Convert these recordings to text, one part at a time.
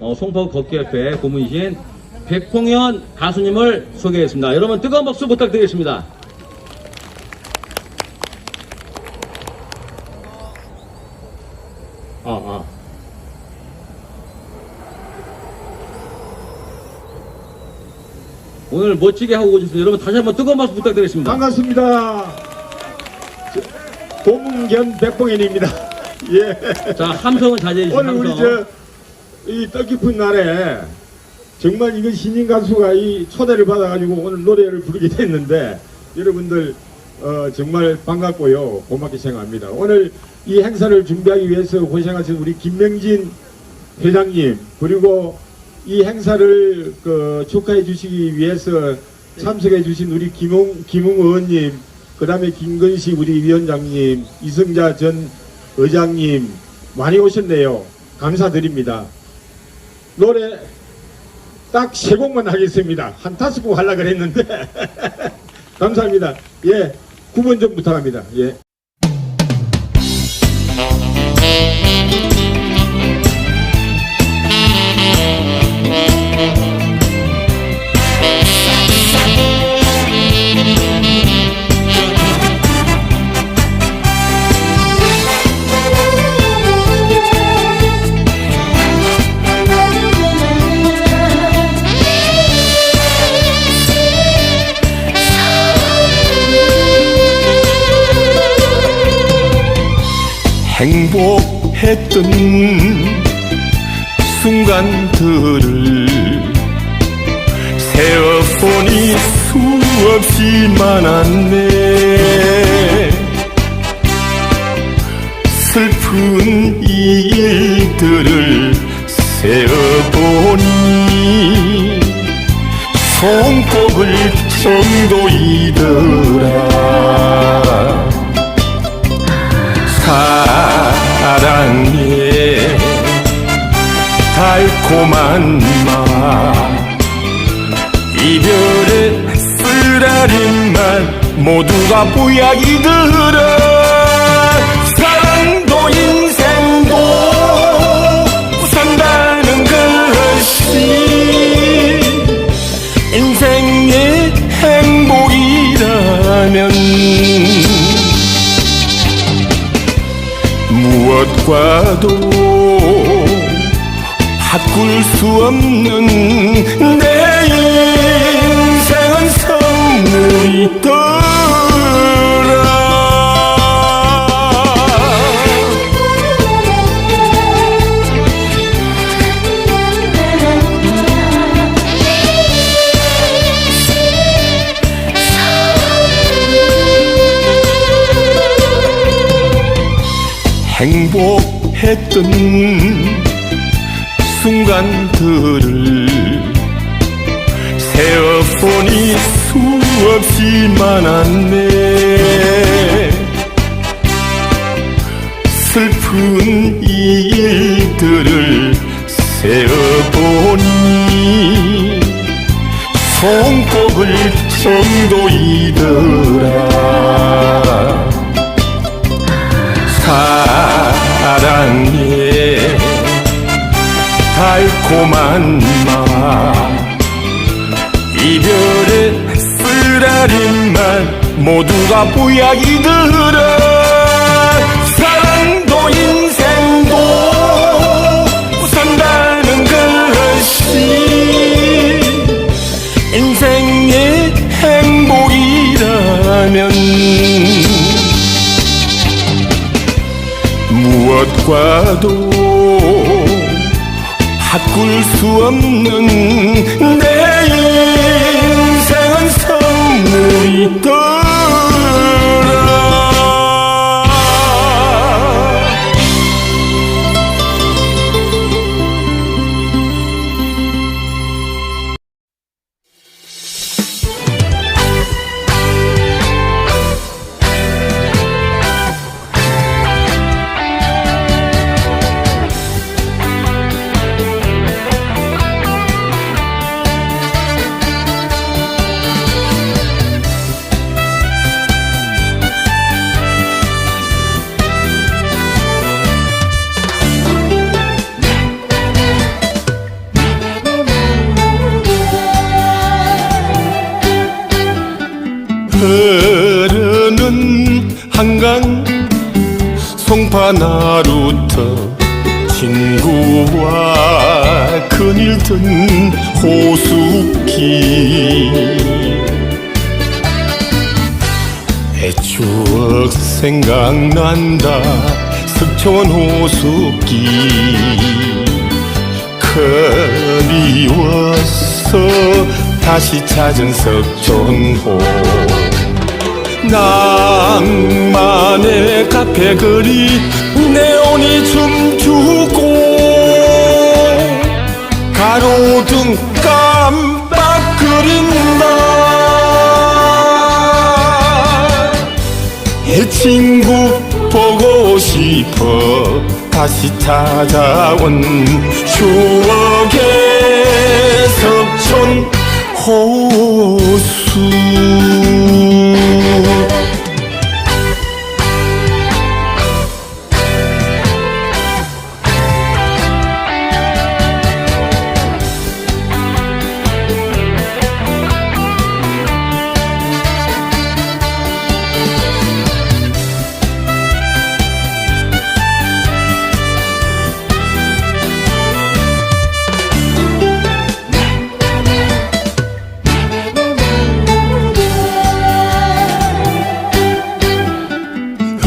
어, 송파 걷기협회 고문이신 백홍현 가수님을 소개했습니다. 여러분 뜨거운 박수 부탁드리겠습니다. 아, 아. 오늘 멋지게 하고 오셨습니다. 여러분 다시 한번 뜨거운 박수 부탁드리겠습니다. 반갑습니다. 고문견 백봉현입니다. 예. 자, 함성은 자제해 주시고 오늘 우리. 저 이 뜻깊은 날에 정말 이거 신인 가수가 이 초대를 받아가지고 오늘 노래를 부르게 됐는데 여러분들 어, 정말 반갑고요 고맙게 생각합니다. 오늘 이 행사를 준비하기 위해서 고생하신 우리 김명진 회장님 그리고 이 행사를 그 축하해 주시기 위해서 참석해 주신 우리 김웅 김웅 의원님 그 다음에 김건식 우리 위원장님 이승자 전 의장님 많이 오셨네요. 감사드립니다. 노래 딱 세 곡만 하겠습니다. 한 다섯 곡 하려고 그랬는데 감사합니다. 예, 9번 좀 부탁합니다. 예. 행복했던 순간들을 세어보니 수없이 많았네. 슬픈 일들을 세어보니 손꼽을 정도이더라 사랑의 달콤한 맛 이별의 쓰라린 말 모두가 보약이더라 과도 바꿀 수 없는 내 인생은 선물이더 행복했던 순간들을 세어보니 수없이 많았네. 슬픈 일들을 세어보니 손꼽을 정도이더라. 사 랑의 달콤한 맛 이별의 쓰라린 말 모두가 보약이더라 무엇과도 바꿀 수 없는 내 인생은 선물이더라 흐르는 한강 송파나루터 친구와 그늘 든 호수길. 애 추억 생각난다 석촌 호수길. 그리워서 다시 찾은 석촌호 낭만의 카페 거리 네온이 춤추고 가로등 깜빡거린다. 내 친구 보고 싶어 다시 찾아온 추억의 석촌 호수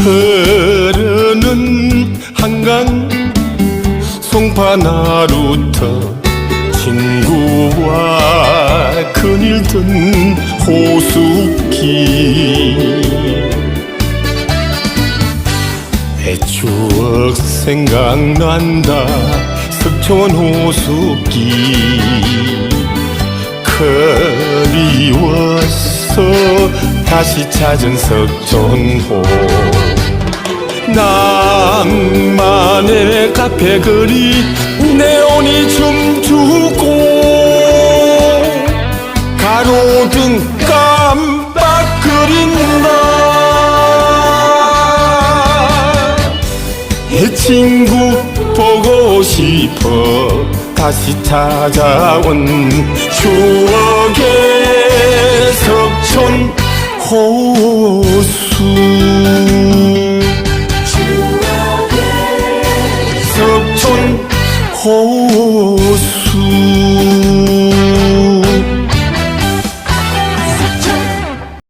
흐르는 한강 송파나루터 친구와 그늘 든 호수길 애 추억 생각난다 석촌 호수길 그리워서 다시 찾은 석촌호 낭만의 카페 거리 네온이 춤추고 가로등 깜빡거린다 내 친구 보고 싶어 다시 찾아온 추억의 석촌 호수